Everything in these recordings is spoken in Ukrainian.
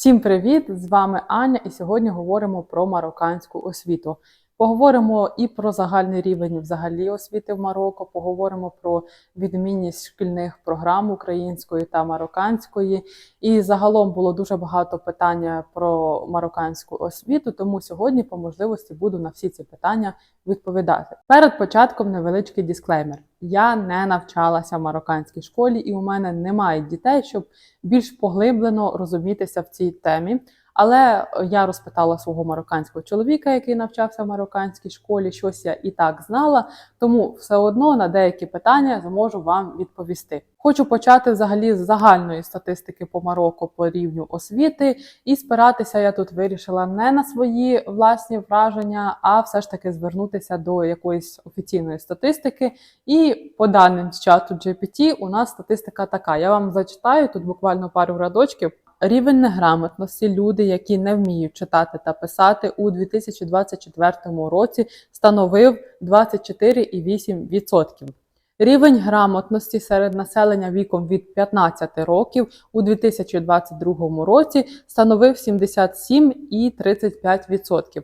Всім привіт! З вами Аня, і сьогодні говоримо про марокканську освіту. Поговоримо і про загальний рівень взагалі освіти в Марокко, поговоримо про відмінність шкільних програм української та марокканської. І загалом було дуже багато питань про марокканську освіту, тому сьогодні по можливості буду на всі ці питання відповідати. Перед початком невеличкий дисклеймер. Я не навчалася в марокканській школі, і у мене немає дітей, щоб більш поглиблено розумітися в цій темі. Але я розпитала свого марокканського чоловіка, який навчався в марокканській школі, щось я і так знала, тому все одно на деякі питання зможу вам відповісти. Хочу почати взагалі з загальної статистики по Марокко по рівню освіти, і спиратися я тут вирішила не на свої власні враження, а все ж таки звернутися до якоїсь офіційної статистики. І по даним з чату GPT у нас статистика така. Я вам зачитаю тут буквально пару радочків. Рівень неграмотності люди, які не вміють читати та писати, у 2024 році становив 24,8%. Рівень грамотності серед населення віком від 15 років у 2022 році становив 77,35%.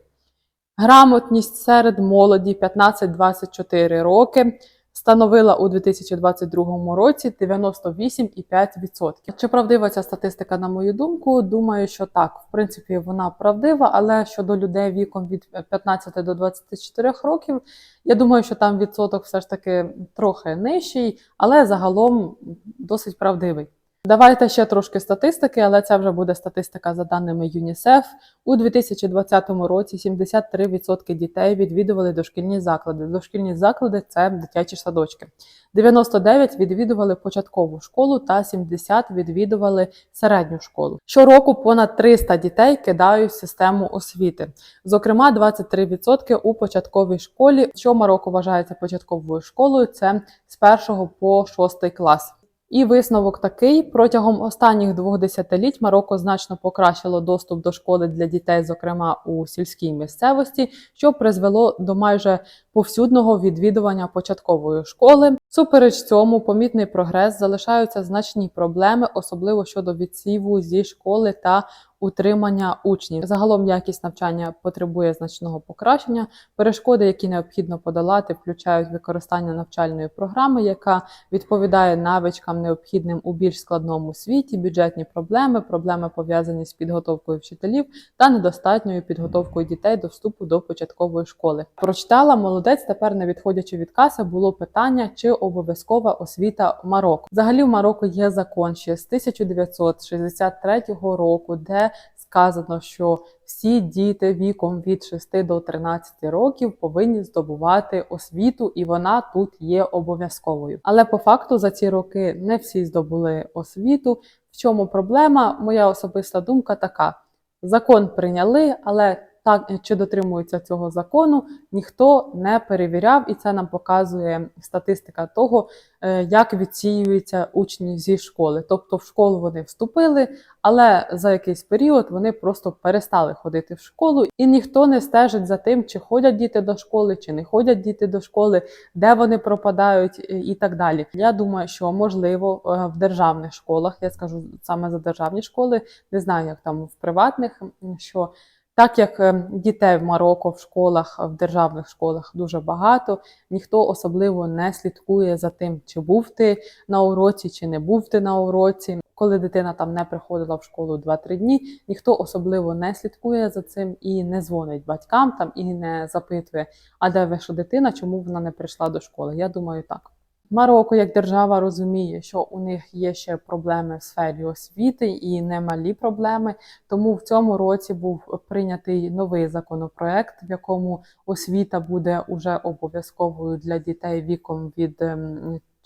Грамотність серед молоді 15-24 роки становила у 2022 році 98,5%. Чи правдива ця статистика, на мою думку? Думаю, що так. В принципі, вона правдива, але щодо людей віком від 15 до 24 років, я думаю, що там відсоток все ж таки трохи нижчий, але загалом досить правдивий. Давайте ще трошки статистики, але це вже буде статистика за даними ЮНІСЕФ. У 2020 році 73% дітей відвідували дошкільні заклади. Дошкільні заклади це дитячі садочки. 99 відвідували початкову школу та 70 відвідували середню школу. Щороку понад 300 дітей кидають систему освіти. Зокрема, 23% у початковій школі. Що Марокко вважається початковою школою? Це з 1 по 6 клас. І висновок такий: протягом останніх двох десятиліть Марокко значно покращило доступ до школи для дітей, зокрема у сільській місцевості, що призвело до майже повсюдного відвідування початкової школи. Супереч цьому, помітний прогрес залишаються значні проблеми, особливо щодо відсіву зі школи та утримання учнів. Загалом якість навчання потребує значного покращення. Перешкоди, які необхідно подолати, включають використання навчальної програми, яка відповідає навичкам, необхідним у більш складному світі, бюджетні проблеми, проблеми пов'язані з підготовкою вчителів та недостатньою підготовкою дітей до вступу до початкової школи. Прочитала молодець. Тепер не відходячи від каси, було питання, чи обов'язкова освіта в Марокко. Взагалі в Марокко є закон ще з 1963 року, де сказано, що всі діти віком від 6 до 13 років повинні здобувати освіту, і вона тут є обов'язковою. Але по факту за ці роки не всі здобули освіту. В чому проблема? Моя особиста думка така: закон прийняли, але так чи дотримуються цього закону, ніхто не перевіряв, і це нам показує статистика того, е, як відсіюються учні зі школи. Тобто в школу вони вступили, але за якийсь період вони просто перестали ходити в школу, і ніхто не стежить за тим, чи ходять діти до школи, чи не ходять діти до школи, де вони пропадають е, і так далі. Я думаю, що можливо е, в державних школах, я скажу саме за державні школи, не знаю, як там в приватних, що так як е, дітей в Марокко в школах, в державних школах дуже багато, ніхто особливо не слідкує за тим, чи був ти на уроці, чи не був ти на уроці. Коли дитина там не приходила в школу 2-3 дні, ніхто особливо не слідкує за цим і не дзвонить батькам там і не запитує, а де ваша дитина, чому вона не прийшла до школи. Я думаю, так. Марокко як держава розуміє, що у них є ще проблеми в сфері освіти і немалі проблеми. Тому в цьому році був прийнятий новий законопроект, в якому освіта буде уже обов'язковою для дітей віком від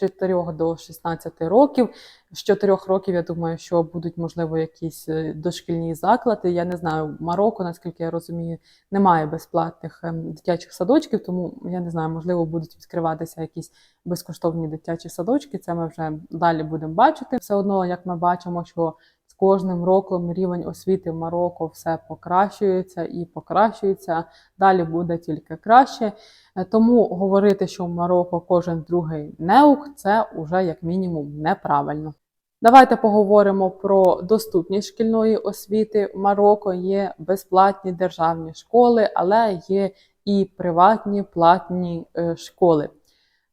4 до 16 років. З 4 років я думаю, що будуть можливо якісь е, дошкільні заклади. Я не знаю, Марокко, наскільки я розумію, немає безплатних ем, дитячих садочків, тому я не знаю, можливо, будуть відкриватися якісь безкоштовні дитячі садочки. Це ми вже далі будемо бачити. Все одно, як ми бачимо, що кожним роком рівень освіти в Марокко все покращується і покращується. Далі буде тільки краще. Е, Тому говорити, що в Марокко кожен другий неук, це вже як мінімум неправильно. Давайте поговоримо про доступність шкільної освіти. В Марокко є безплатні державні школи, але є і приватні платні е, школи.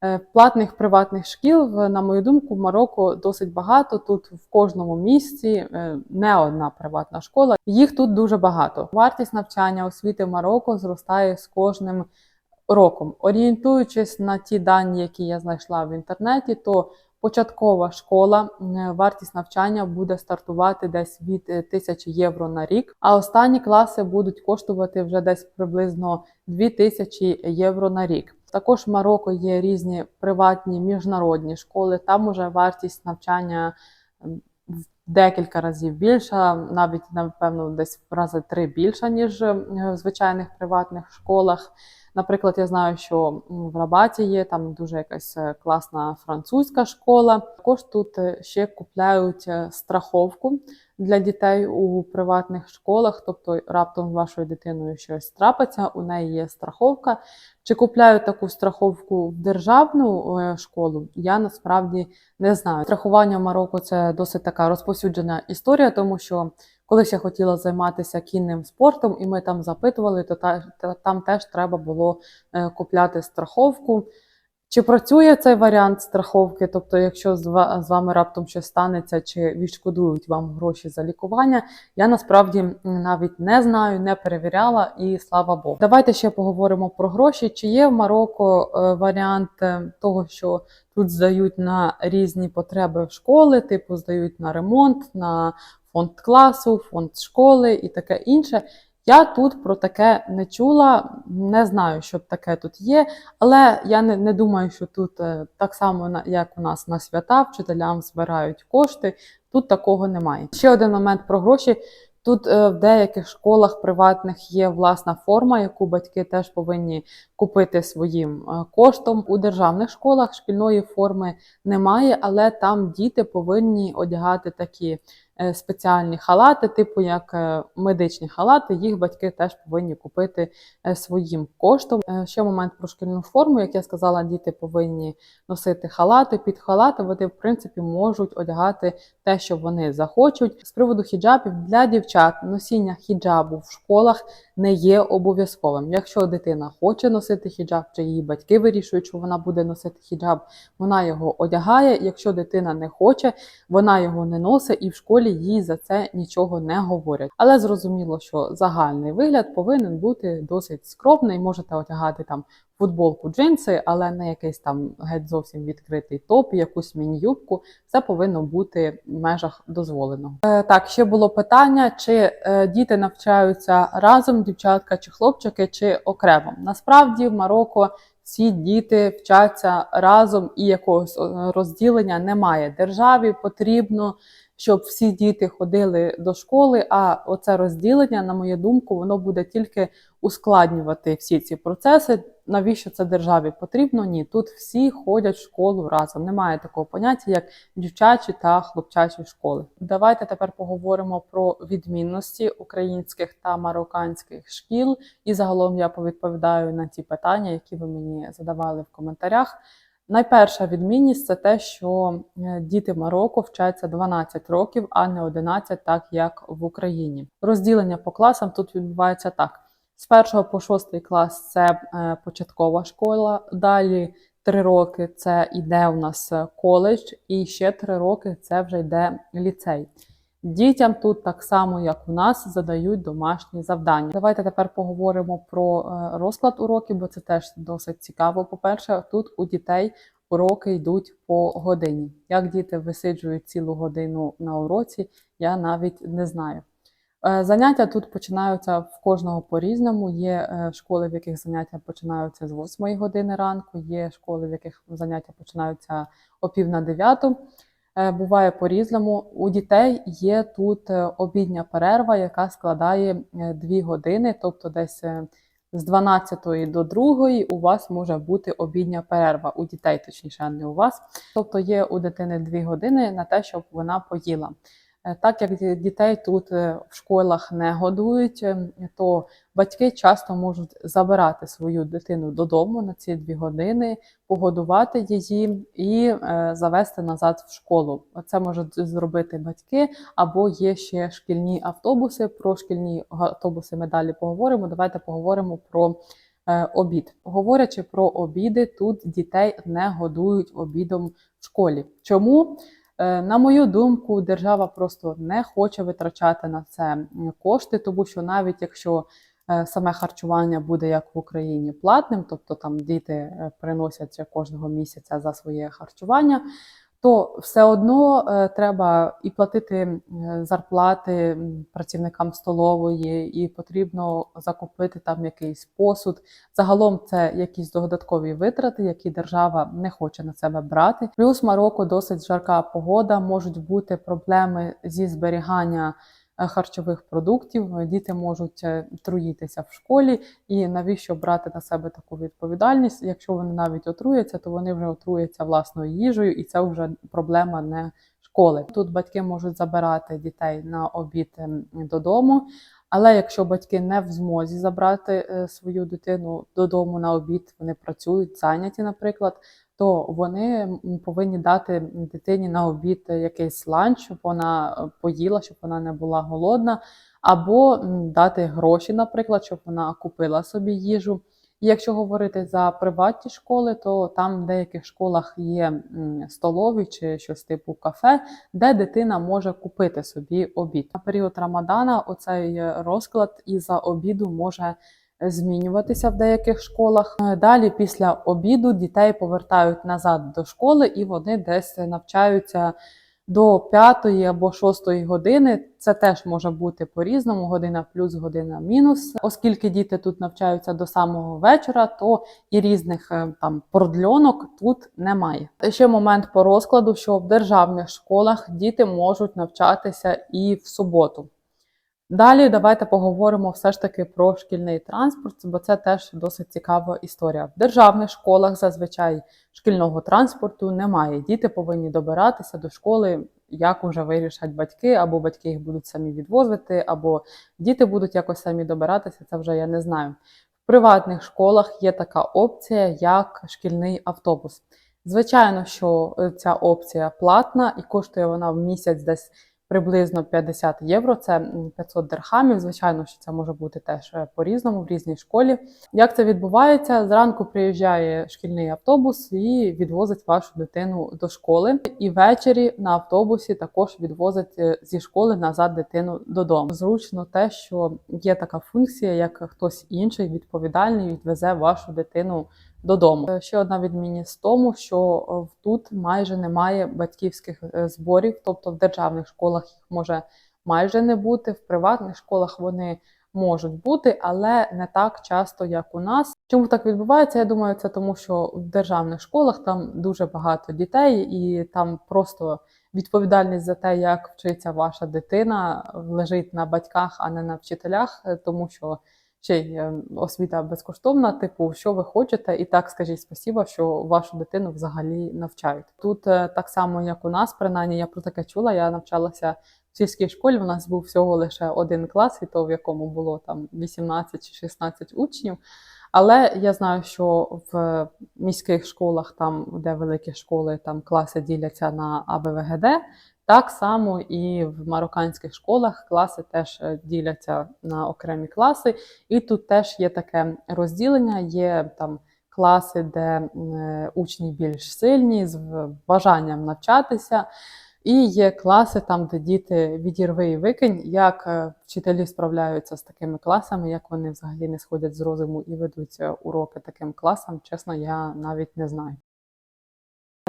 Е, Платних приватних шкіл, на мою думку, в Марокко досить багато. Тут в кожному місті е, не одна приватна школа. Їх тут дуже багато. Вартість навчання освіти в Марокко зростає з кожним роком. Орієнтуючись на ті дані, які я знайшла в інтернеті, то початкова школа е, вартість навчання буде стартувати десь від е, 1000 євро на рік, а останні класи будуть коштувати вже десь приблизно 2000 євро на рік. Також в Марокко є різні приватні міжнародні школи. Там уже вартість навчання в декілька разів більша, навіть напевно десь в рази три більша, ніж е, в звичайних приватних школах. Наприклад, я знаю, що в Рабаті є там дуже якась е, класна французька школа. Також тут е, ще купляють е, страховку для дітей у приватних школах. Тобто, раптом з вашою дитиною щось трапиться, у неї є страховка. Чи купляють таку страховку в державну школу? Я насправді не знаю. Страхування в Марокко це досить така розповсюджена історія, тому що колись я хотіла займатися кінним спортом, і ми там запитували, то та, та- там теж треба було е, купляти страховку. Чи працює цей варіант страховки? Тобто, якщо з вами раптом щось станеться, чи відшкодують вам гроші за лікування? Я насправді навіть не знаю, не перевіряла, і слава Богу. Давайте ще поговоримо про гроші. Чи є в Марокко е, варіант е, того, що тут здають на різні потреби школи, типу здають на ремонт, на фонд класу, фонд школи і таке інше. Я тут про таке не чула, не знаю, що таке тут є, але я не, не думаю, що тут е, так само, як у нас на свята, вчителям збирають кошти. Тут такого немає. Ще один момент про гроші. Тут е, в деяких школах приватних є власна форма, яку батьки теж повинні купити своїм е, коштом. У державних школах шкільної форми немає, але там діти повинні одягати такі спеціальні халати, типу як е, медичні халати. Їх батьки теж повинні купити е, своїм коштом. Е, Ще момент про шкільну форму. Як я сказала, діти повинні носити халати. Під халати вони, в принципі, можуть одягати те, що вони захочуть. З приводу хіджабів для дівчат носіння хіджабу в школах не є обов'язковим. Якщо дитина хоче носити хіджаб, чи її батьки вирішують, що вона буде носити хіджаб, вона його одягає. Якщо дитина не хоче, вона його не носить, і в школі їй за це нічого не говорять. Але зрозуміло, що загальний вигляд повинен бути досить скромний. Можете одягати там футболку, джинси, але не якийсь там геть зовсім відкритий топ, якусь міні-юбку. Це повинно бути в межах дозволеного. Е, так, ще було питання: чи е, діти навчаються разом, дівчатка чи хлопчики, чи окремо. Насправді в Марокко всі діти вчаться разом і якогось е, розділення немає. Державі потрібно, щоб всі діти ходили до школи. А оце розділення, на мою думку, воно буде тільки ускладнювати всі ці процеси. Навіщо це державі потрібно? Ні, тут всі ходять в школу разом. Немає такого поняття, як дівчачі та хлопчачі школи. Давайте тепер поговоримо про відмінності українських та марокканських шкіл. І загалом я повідповідаю на ті питання, які ви мені задавали в коментарях. Найперша відмінність це те, що е, діти в Марокко вчаться 12 років, а не 11, так як в Україні. Розділення по класам тут відбувається так: з 1 по 6 клас це е, початкова школа, далі 3 роки це йде у нас е, коледж, і ще 3 роки це вже йде ліцей. Дітям тут так само, як у нас, задають домашні завдання. Давайте тепер поговоримо про е, розклад уроків, бо це теж досить цікаво. По-перше, тут у дітей уроки йдуть по годині. Як діти висиджують цілу годину на уроці, я навіть не знаю. Е, Заняття тут починаються в кожного по-різному. Є е, школи, в яких заняття починаються з 8 години ранку, є школи, в яких заняття починаються о пів на дев'яту. Е, Буває по-різному. У дітей є тут е, обідня перерва, яка складає 2 години, тобто десь е, з 12 до 2 у вас може бути обідня перерва. У дітей, точніше, а не у вас. Тобто є у дитини 2 години на те, щоб вона поїла. Е, Так як дітей тут е, в школах не годують, е, то батьки часто можуть забирати свою дитину додому на ці дві години, погодувати її і е, завести назад в школу. Це можуть зробити батьки, або є ще шкільні автобуси. Про шкільні автобуси ми далі поговоримо. Давайте поговоримо про обід. Говорячи про обіди, тут дітей не годують обідом в школі. Чому? Е, На мою думку, держава просто не хоче витрачати на це кошти, тому що навіть якщо е, саме харчування буде як в Україні платним, тобто там діти приносяться приносять кожного місяця за своє харчування, то все одно е, треба і платити е, зарплати працівникам столової, і потрібно закупити там якийсь посуд. Загалом це якісь додаткові витрати, які держава не хоче на себе брати. Плюс Марокко досить жарка погода, можуть бути проблеми зі зберігання харчових продуктів. Діти можуть е, труїтися в школі, і навіщо брати на себе таку відповідальність? Якщо вони навіть отруяться, то вони вже отруяться власною їжею, і це вже проблема не школи. Тут батьки можуть забирати дітей на обід ем, додому. Але якщо батьки не в змозі забрати е, свою дитину додому на обід, вони працюють, зайняті, наприклад, то вони повинні дати дитині на обід якийсь ланч, щоб вона е, поїла, щоб вона не була голодна, або дати гроші, наприклад, щоб вона купила собі їжу. І якщо говорити за приватні школи, то там в деяких школах є столові чи щось типу кафе, де дитина може купити собі обід. На період Рамадана оцей розклад і за обіду може змінюватися в деяких школах. Е, Далі, після обіду, дітей повертають назад до школи, і вони десь навчаються до п'ятої або шостої години. Це теж може бути по-різному: година плюс, година мінус. Оскільки діти тут навчаються до самого вечора, то і різних е, там продльонок тут немає. Ще момент по розкладу, що в державних школах діти можуть навчатися і в суботу. Далі давайте поговоримо все ж таки про шкільний транспорт, бо це теж досить цікава історія. В державних школах зазвичай шкільного транспорту немає. Діти повинні добиратися до школи, як уже вирішать батьки, або батьки їх будуть самі відвозити, або діти будуть якось самі добиратися. Це вже я не знаю. В приватних школах є така опція, як шкільний автобус. Звичайно, що е, ця опція платна і коштує вона в місяць десь приблизно 50 євро, це м, 500 дирхамів. Звичайно, що це може бути теж е, по-різному в різній школі. Як це відбувається? Зранку приїжджає шкільний автобус і відвозить вашу дитину до школи. І ввечері на автобусі також відвозить е, зі школи назад дитину додому. Зручно те, що є така функція, як хтось інший відповідальний відвезе вашу дитину додому. Е, Ще одна відмінність тому, що е, тут майже немає батьківських е, зборів, тобто в державних школах їх може майже не бути, в приватних школах вони можуть бути, але не так часто, як у нас. Чому так відбувається? Я думаю, це тому, що в державних школах там дуже багато дітей, і там просто відповідальність за те, як вчиться ваша дитина, лежить на батьках, а не на вчителях, тому що ще й е, освіта безкоштовна, типу, що ви хочете, і так скажіть спасіба, що вашу дитину взагалі навчають. Тут е, так само, як у нас, принаймні, я про таке чула. Я навчалася в сільській школі. У нас був всього лише один клас, і то в якому було там 18 чи 16 учнів. Але я знаю, що в міських школах, там, де великі школи, там класи діляться на АБВГД. Так само і в марокканських школах класи теж е, діляться на окремі класи, і тут теж є таке розділення. Є там класи, де е, учні більш сильні, з бажанням навчатися. І є класи там, де діти відірви і викинь, як е, вчителі справляються з такими класами, як вони взагалі не сходять з розуму і ведуть уроки таким класам. Чесно, я навіть не знаю.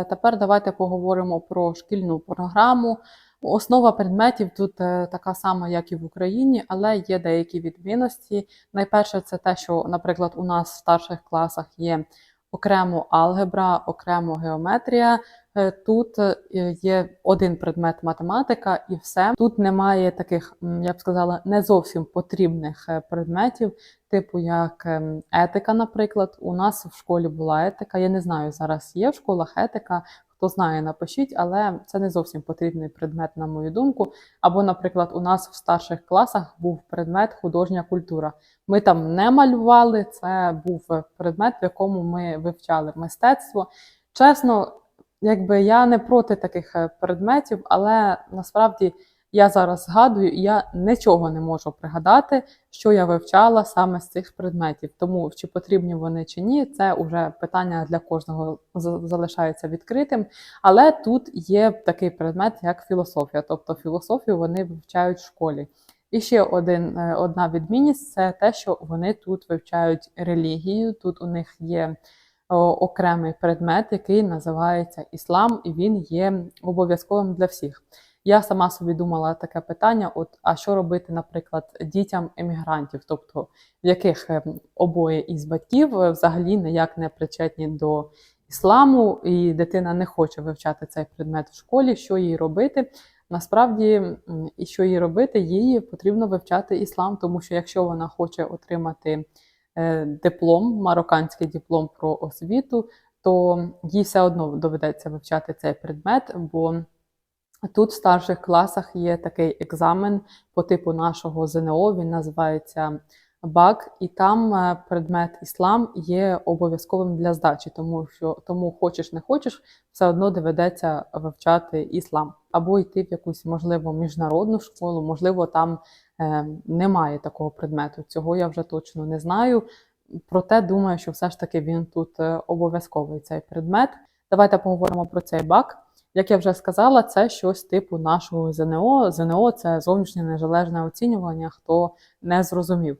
Тепер давайте поговоримо про шкільну програму. Основа предметів тут е, така сама, як і в Україні, але є деякі відмінності. Найперше, це те, що, наприклад, у нас в старших класах є окремо алгебра, окремо геометрія. Е, Тут е, є один предмет математика і все. Тут немає таких, я б сказала, не зовсім потрібних е, предметів, типу як ем, етика, наприклад. У нас в школі була етика. Я не знаю, зараз є в школах етика. Хто знає, напишіть, але це не зовсім потрібний предмет, на мою думку. Або, наприклад, у нас в старших класах був предмет художня культура. Ми там не малювали, це був предмет, в якому ми вивчали мистецтво. Чесно, якби я не проти таких е, предметів, але насправді я зараз згадую, і я нічого не можу пригадати, що я вивчала саме з цих предметів. Тому чи потрібні вони чи ні, це вже питання для кожного залишається відкритим. Але тут є такий предмет, як філософія. Тобто філософію вони вивчають в школі. І ще один, е, одна відмінність це те, що вони тут вивчають релігію. Тут у них є окремий предмет, який називається іслам, і він є обов'язковим для всіх. Я сама собі думала таке питання: от а що робити, наприклад, дітям емігрантів, тобто в яких е, обоє із батьків е, взагалі ніяк не причетні до ісламу, і дитина не хоче вивчати цей предмет в школі, що їй робити? Насправді, і що їй робити, їй потрібно вивчати іслам, тому що якщо вона хоче отримати диплом, марокканський диплом про освіту, то їй все одно доведеться вивчати цей предмет, бо тут в старших класах є такий екзамен по типу нашого ЗНО, він називається БАК, і там е, предмет іслам є обов'язковим для здачі, тому що тому хочеш не хочеш, все одно доведеться вивчати іслам або йти в якусь можливо міжнародну школу, можливо, там е, немає такого предмету. Цього я вже точно не знаю. Проте думаю, що все ж таки він тут е, обов'язковий цей предмет. Давайте поговоримо про цей бак. Як я вже сказала, це щось типу нашого ЗНО. ЗНО це зовнішнє незалежне оцінювання, хто не зрозумів.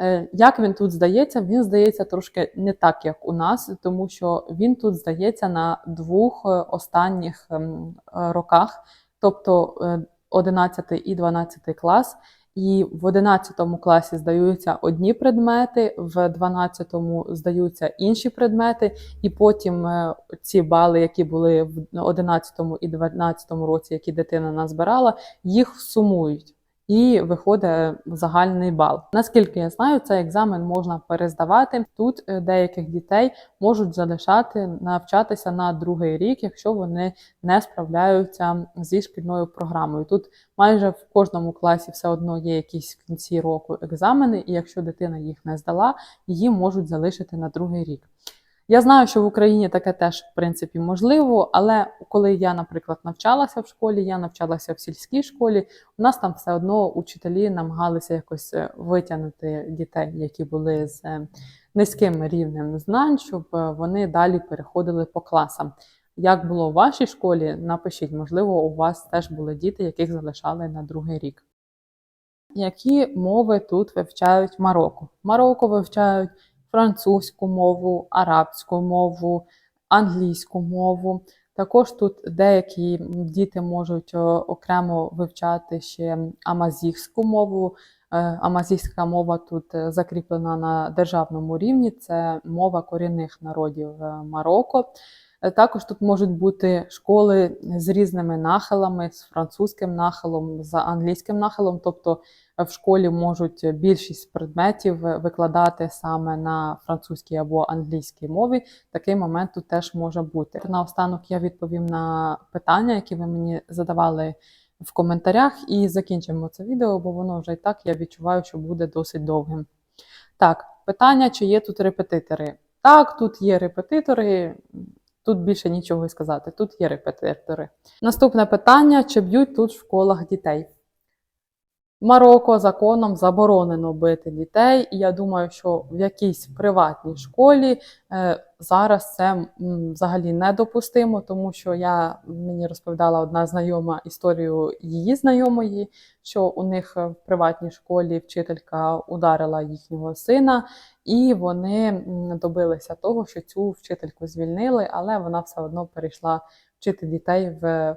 Е, Як він тут здається? Він здається трошки не так, як у нас, тому що він тут здається на двох е, останніх ем, е, роках, тобто е, 11 і 12 клас. І в 11 класі здаються одні предмети, в 12 здаються інші предмети, і потім е, ці бали, які були в 11 і 12 році, які дитина назбирала, їх сумують. І виходить загальний бал. Наскільки я знаю, цей екзамен можна перездавати. Тут е, деяких дітей можуть залишати навчатися на другий рік, якщо вони не справляються зі шкільною програмою. Тут майже в кожному класі все одно є якісь в кінці року екзамени, і якщо дитина їх не здала, її можуть залишити на другий рік. Я знаю, що в Україні таке теж в принципі можливо, але коли я, наприклад, навчалася в школі, я навчалася в сільській школі, у нас там все одно учителі намагалися якось е, витягнути дітей, які були з е, низьким рівнем знань, щоб е, вони далі переходили по класам. Як було в вашій школі, напишіть, можливо, у вас теж були діти, яких залишали на другий рік. Які мови тут вивчають Марокко? Марокко вивчають французьку мову, арабську мову, англійську мову. Також тут деякі діти можуть е, окремо вивчати ще амазігську мову. Амазійська мова тут е, закріплена на державному рівні. Це мова корінних народів е, Марокко. Е, Також тут можуть бути школи з різними нахилами, з французьким нахилом, з англійським нахилом. Тобто е, в школі можуть більшість предметів е, викладати саме на французькій або англійській мові. Такий момент тут теж може бути. Наостанок я відповім на питання, які ви мені задавали в коментарях, і закінчимо це відео, бо воно вже і так я відчуваю, що буде досить довгим. Так, питання, чи є тут репетитори? Так, тут є репетитори. Тут більше нічого й сказати. Тут є репетитори. Наступне питання: чи б'ють тут в школах дітей? Марокко законом заборонено бити дітей, і я думаю, що в якійсь приватній школі е, зараз це взагалі недопустимо, тому що я мені розповідала одна знайома історію її знайомої, що у них в приватній школі вчителька ударила їхнього сина, і вони добилися того, що цю вчительку звільнили, але вона все одно перейшла вчити дітей в, е,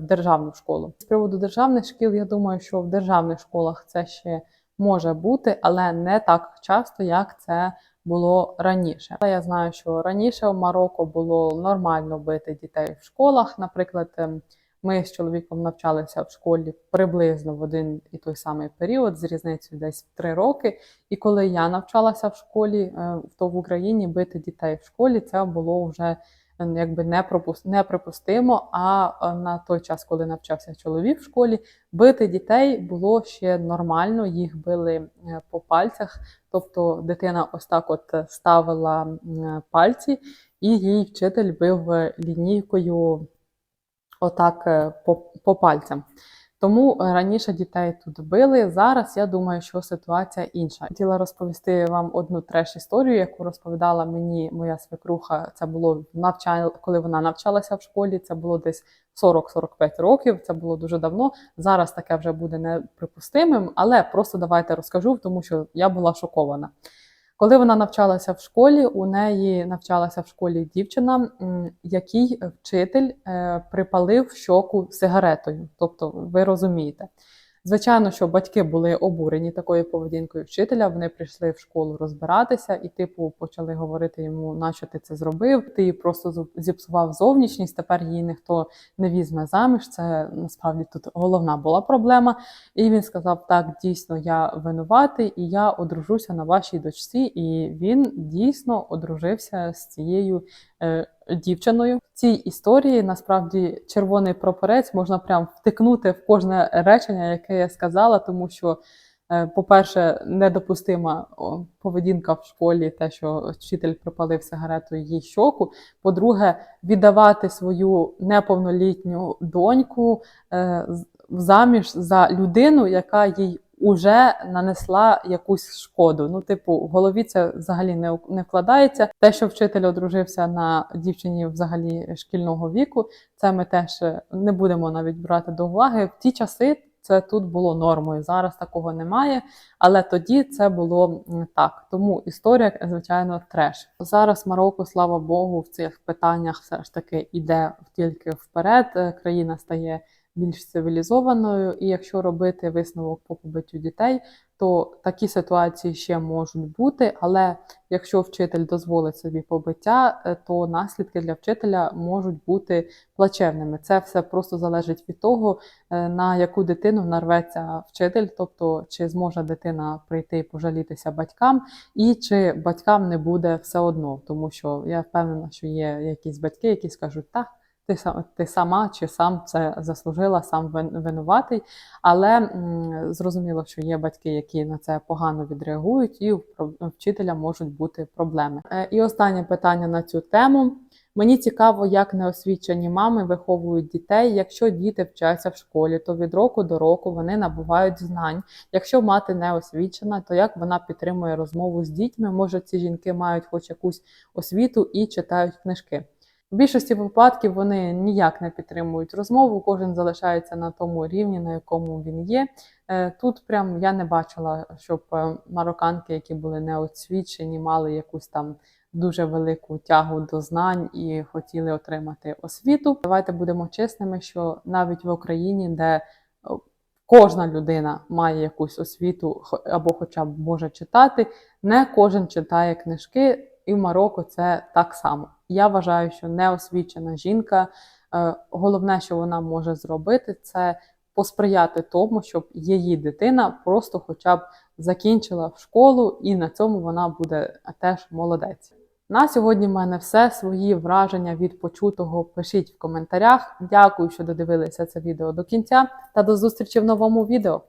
в державну школу. З приводу державних шкіл, я думаю, що в державних школах це ще може бути, але не так часто, як це було раніше. Я знаю, що раніше в Марокко було нормально бити дітей в школах. Наприклад, ем, ми з чоловіком навчалися в школі приблизно в один і той самий період, з різницею десь в три роки. І коли я навчалася в школі, е, то в Україні бити дітей в школі це було вже якби неприпустимо. А е, на той час, коли навчався чоловік в школі, бити дітей було ще нормально. Їх били е, по пальцях. Тобто дитина ось так от ставила пальці, і її вчитель бив е, лінійкою отак е, по, по пальцям. Тому е, раніше дітей тут били. Зараз я думаю, що ситуація інша. Хотіла розповісти вам одну треш-історію, яку розповідала мені моя свекруха. Це було навчання, коли вона навчалася в школі. Це було десь 40-45 років. Це було дуже давно. Зараз таке вже буде неприпустимим, але просто давайте розкажу, тому що я була шокована. Коли вона навчалася в школі, у неї навчалася в школі дівчина, який вчитель е, припалив щоку сигаретою. Тобто, ви розумієте. Звичайно, що батьки були обурені такою поведінкою вчителя. Вони прийшли в школу розбиратися і, типу, почали говорити йому, нащо ти це зробив. Ти просто зіпсував зовнішність. Тепер її ніхто не візьме заміж. Це насправді тут головна була проблема. І він сказав: так, дійсно, я винуватий, і я одружуся на вашій дочці. І він дійсно одружився з цією дівчиною. В цій історії насправді червоний прапорець можна прям втикнути в кожне речення, яке я сказала, тому що. е, По-перше, недопустима поведінка в школі, те, що вчитель припалив сигаретою їй щоку. По-друге, віддавати свою неповнолітню доньку е, заміж за людину, яка їй уже нанесла якусь шкоду. Ну, типу, в голові це взагалі не, не вкладається. Те, що вчитель одружився на дівчині взагалі шкільного віку, це ми теж е, не будемо навіть брати до уваги. В ті часи це тут було нормою. Зараз такого немає, але тоді це було м, так. Тому історія, звичайно, треш. Зараз Марокко, слава Богу, в цих питаннях все ж таки йде тільки вперед. Е, Країна стає більш цивілізованою, і якщо робити висновок по побиттю дітей, то такі ситуації ще можуть бути. Але якщо вчитель дозволить собі побиття, е, то наслідки для вчителя можуть бути плачевними. Це все просто залежить від того, е, на яку дитину нарветься вчитель, тобто чи зможе дитина прийти і пожалітися батькам, і чи батькам не буде все одно, тому що я впевнена, що є якісь батьки, які скажуть, так. Ти ти сама чи сам це заслужила, сам вин- винуватий. Але зрозуміло, що є батьки, які на це погано відреагують, і у вчителя можуть бути проблеми. Е, І останнє питання на цю тему. Мені цікаво, як неосвічені мами виховують дітей. Якщо діти вчаться в школі, то від року до року вони набувають знань. Якщо мати не освічена, то як вона підтримує розмову з дітьми? Може, ці жінки мають хоч якусь освіту і читають книжки. В більшості випадків вони ніяк не підтримують розмову, кожен залишається на тому рівні, на якому він є. Е, Тут прям я не бачила, щоб е, марокканки, які були неосвічені, мали якусь там дуже велику тягу до знань і хотіли отримати освіту. Давайте будемо чесними, що навіть в Україні, де кожна людина має якусь освіту або хоча б може читати, не кожен читає книжки, і в Марокко це так само. Я вважаю, що неосвічена жінка, е, головне, що вона може зробити, це посприяти тому, щоб її дитина просто хоча б закінчила в школу, і на цьому вона буде теж молодець. На сьогодні в мене все. Свої враження від почутого пишіть в коментарях. Дякую, що додивилися це відео до кінця, та до зустрічі в новому відео.